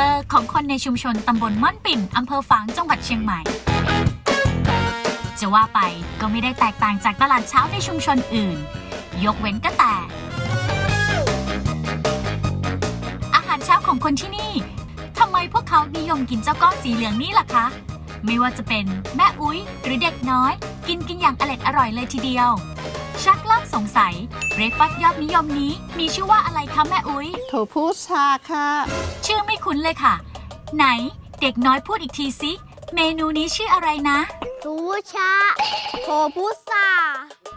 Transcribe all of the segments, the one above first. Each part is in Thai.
เตอร์ของคนในชุมชนตำบลม่อนปิ่นอำเภอฝางจังหวัดเชียงใหม่ จะว่าไปก็ไม่ได้แตกต่างจากตลาดเช้าในชุมชนอื่น ยกเว้นก็แต่ อาหารเช้าของคนที่นี่ทำไมพวกเขานิยมกินเจ้าก้อนสีเหลืองนี่ล่ะคะ ไม่ว่าจะเป็นแม่อุ้ยหรือเด็กน้อย กินกินอย่างอร็ดอร่อยเลยทีเดียว ชักเริ่มสงสัยเบรคฟาสต์ยอดนิยมนี้ มีชื่อว่าอะไรคะแม่อุ้ยโถพูชาค่ะ ชื่อไม่คุ้นเลยค่ะ ไหนเด็กน้อยพูดอีกทีสิเมนูนี้ชื่ออะไรนะทูชาโทพุซา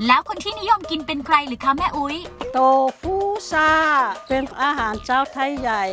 แล้วคนที่นิยมกินเป็นใครหรือคะแม่อุ้ยโตฟูชาเป็นอาหารเจ้าไทยใหญ่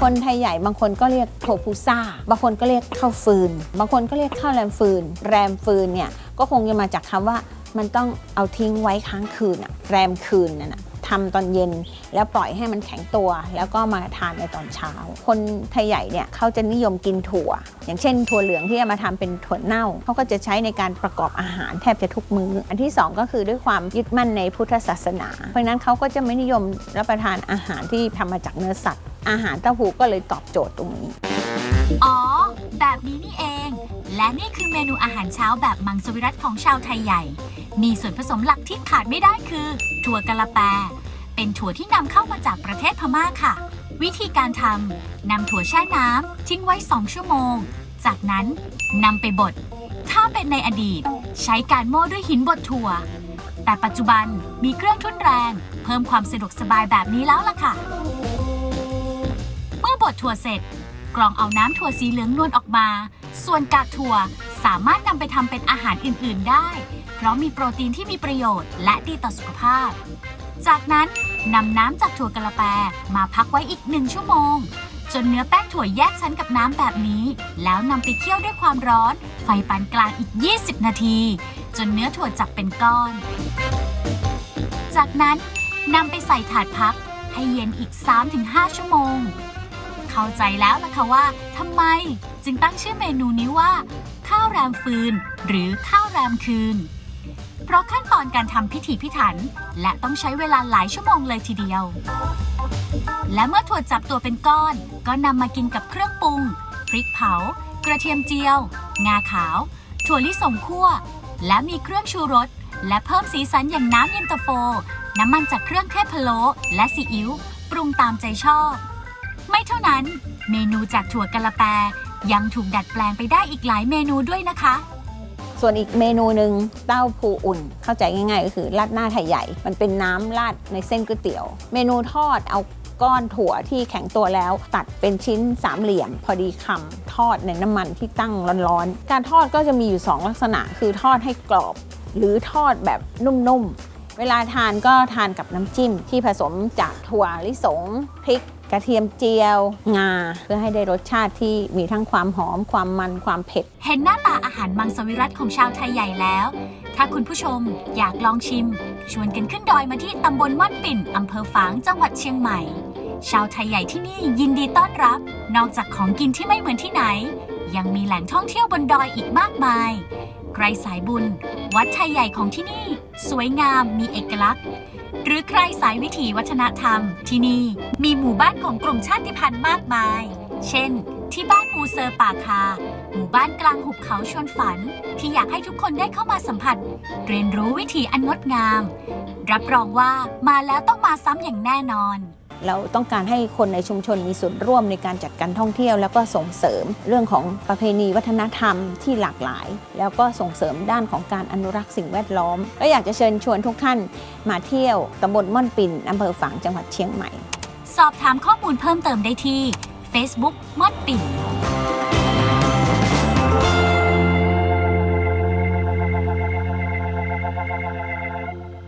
คนไทยใหญ่บางคนก็เรียกโทฟูซ่า บางคนก็เรียกข้าวฟืน บางคนก็เรียกข้าวแรมฟืน แรมฟืนเนี่ยก็คงจะมาจากคำว่า มันต้องเอาทิ้งไว้ค้างคืนอะแรมคืนนั่นนะทำตอนเย็นแล้วปล่อยให้มันแข็งตัว แล้วก็มาทานในตอนเช้า คนไทยใหญ่เนี่ยเขาจะนิยมกินถั่ว อย่างเช่น ถั่วเหลืองที่เอามาทำเป็นถั่วเน่าเขาก็จะใช้ในการประกอบอาหารแทบจะทุกมือ้ออันที่สองก็คือด้วยความยึดมั่นในพุทธศาสนา เพราะนั้นเขาก็จะไม่นิยมรับประทานอาหารที่ทำมาจากเนื้อสัตว์ อาหารเต้าหู้ก็เลยตอบโจทย์ตรงนี้อ๋อ แบบนี้นี่เอง และนี่คือเมนูอาหารเช้าแบบมังสวิรัตของชาวไทยใหญ่ มีส่วนผสมหลักที่ขาดไม่ได้คือ ถั่วกะละแป เป็นถั่วที่นำเข้ามาจากประเทศพม่าค่ะ วิธีการทำนำถั่วแช่น้ำทิ้งไว้ 2 ชั่วโมง จากนั้นนำไปบด ถ้าเป็นในอดีต ใช้การโม่ด้วยหินบดถั่ว แต่ปัจจุบันมีเครื่องทุ่นแรง เพิ่มความสะดวกสบายแบบนี้แล้วล่ะค่ะ เมื่อบดถั่วเสร็จ กรองเอาน้ำถั่วสีเหลืองนวลออกมา ส่วนกากถั่วสามารถนำไปทำเป็นอาหารอื่น ๆ ได้ เพราะมีโปรตีนที่มีประโยชน์และดีต่อสุขภาพ จากนั้นนำน้ำจากถั่วกะละแปมาพักไว้อีกหนึ่งชั่วโมง จนเนื้อแป้งถั่วแยกชั้นกับน้ำแบบนี้ แล้วนำไปเคี่ยวด้วยความร้อน ไฟปานกลางอีก 20 นาที จนเนื้อถั่วจับเป็นก้อน จากนั้นนำไปใส่ถาดพักให้เย็นอีก 3-5 ชั่วโมง เข้าใจแล้วล่ะค่ะว่าทำไมจึงตั้งชื่อเมนูนี้ว่า ข้าวแรมฟืน หรือข้าวแรมคืน เพราะขั้นตอนการทำพิถีพิถัน และต้องใช้เวลาหลายชั่วโมงเลยทีเดียว และเมื่อถั่วจับตัวเป็นก้อน ก็นำมากินกับเครื่องปรุง พริกเผา กระเทียมเจียว งาขาว ถั่วลิสงคั่ว และมีเครื่องชูรส และเพิ่มสีสันอย่างน้ำเย็นตาโฟ น้ำมันจากเครื่องเทศพะโล้และซีอิ๊วปรุงตามใจชอบ ไม่เท่านั้น เมนูจากถั่วกะละแปยังถูกดัดแปลงไปได้อีกหลายเมนูด้วยนะคะ ส่วนอีกเมนูหนึ่งเต้าผูอุ่น เข้าใจง่ายๆ ก็คือราดหน้าไทยใหญ่ มันเป็นน้ำราดในเส้นก๋วยเตี๋ยว เมนูทอดเอาก้อนถั่วที่แข็งตัวแล้ว ตัดเป็นชิ้นสามเหลี่ยม พอดีคำทอดในน้ำมันที่ตั้งร้อนๆ การทอดก็จะมีอยู่ 2 ลักษณะ คือทอดให้กรอบ หรือทอดแบบนุ่มๆ เวลาทานก็ทานกับน้ำจิ้ม ที่ผสมจากถั่วลิสงพริก กระเทียมเจียว งา เพื่อให้ได้รสชาติที่มีทั้งความหอม ความมันความเผ็ด เห็นหน้าตาอาหารมังสวิรัตของชาวไทยใหญ่แล้ว ถ้าคุณผู้ชมอยากลองชิม ชวนกันขึ้นดอยมาที่ตำบลม่อนปิ่นอำเภอฝางจังหวัดเชียงใหม่ ชาวไทยใหญ่ที่นี่ยินดีต้อนรับ นอกจากของกินที่ไม่เหมือนที่ไหน ยังมีแหล่งท่องเที่ยวบนดอยอีกมากมาย ใครสายบุญ วัดไทยใหญ่ของที่นี่ สวยงามมีเอกลักษณ์ หรือใครสายวิถีวัฒนธรรม ที่นี่มีหมู่บ้านของกลุ่มชาติพันธุ์มากมาย เช่น ที่บ้านมูเซอร์ป่าคา หมู่บ้านกลางหุบเขาชวนฝัน ที่อยากให้ทุกคนได้เข้ามาสัมผัส เรียนรู้วิถีอันงดงาม รับรองว่ามาแล้วต้องมาซ้ำอย่างแน่นอน เราต้องการให้คนในชุมชนมีส่วนร่วมในการจัดการท่องเที่ยว แล้วก็ส่งเสริมเรื่องของประเพณีวัฒนธรรมที่หลากหลาย แล้วก็ส่งเสริมด้านของการอนุรักษ์สิ่งแวดล้อม ก็อยากจะเชิญชวนทุกท่านมาเที่ยวตำบลม่อนปิ่นอำเภอฝางจังหวัดเชียงใหม่ สอบถามข้อมูลเพิ่มเติมได้ที่ Facebook ม่อนปิ่น